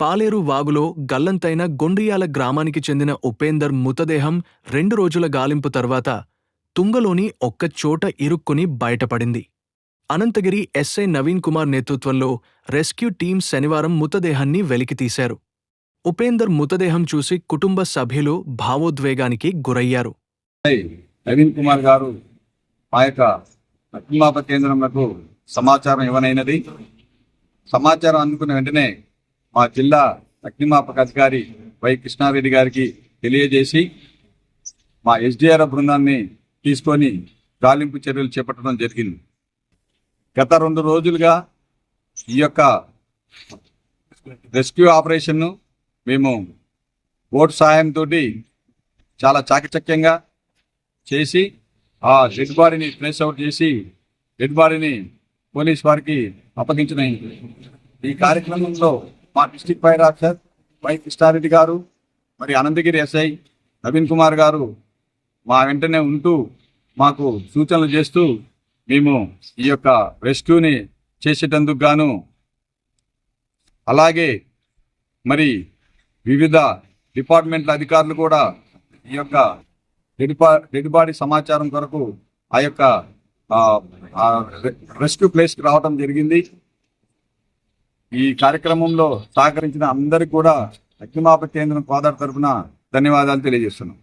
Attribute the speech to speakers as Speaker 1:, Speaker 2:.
Speaker 1: పాలేరు వాగులో గల్లంతైన గొండ్రియాల గ్రామానికి చెందిన ఉపేందర్ మృతదేహం రెండు రోజుల గాలింపు తర్వాత తుంగలోని ఒక్క చోట ఇరుక్కుని బయటపడింది. అనంతగిరి ఎస్ఐ నవీన్ కుమార్ నేతృత్వంలో రెస్క్యూ టీం శనివారం మృతదేహాన్ని వెలికితీశారు ఉపేందర్ మృతదేహం చూసి కుటుంబ సభ్యులు భావోద్వేగానికి గురయ్యారు.
Speaker 2: నవీన్ కుమార్ గారు మా యొక్క అగ్నిమాప కేంద్రంలో సమాచారం ఇవ్వనైనది. సమాచారం అందుకున్న వెంటనే మా జిల్లా అగ్నిమాపక అధికారి వై కృష్ణారెడ్డి గారికి తెలియజేసి మా ఎస్డిఆర్ బృందాన్ని తీసుకొని గాలింపు చర్యలు చేపట్టడం జరిగింది. గత రెండు రోజులుగా ఈ యొక్క రెస్క్యూ ఆపరేషన్ను మేము బోట్ సహాయంతో చాలా చాకచక్యంగా చేసి ఆ డెడ్ బాడీని ట్రేస్ అవుట్ చేసి డెడ్ బాడీని పోలీస్ వారికి అప్పగించిన ఈ కార్యక్రమంలో మా district fire officer Y Krishnareddy గారు మరి అనంతగిరి ఎస్ఐ నవీన్ కుమార్ గారు మా వెంటనే ఉంటూ మాకు సూచనలు చేస్తూ మేము ఈ యొక్క రెస్క్యూని చేసేటందుకు గాను అలాగే మరి వివిధ డిపార్ట్మెంట్ల అధికారులు కూడా ఈ యొక్క డెడ్ బాడీ సమాచారం కొరకు ఆ యొక్క రెస్క్యూ ప్లేస్కి రావడం జరిగింది. ఈ కార్యక్రమంలో సహకరించిన అందరికీ కూడా అగ్నిమాప కేంద్రం కోదాడు తరఫున ధన్యవాదాలు తెలియజేస్తున్నాం.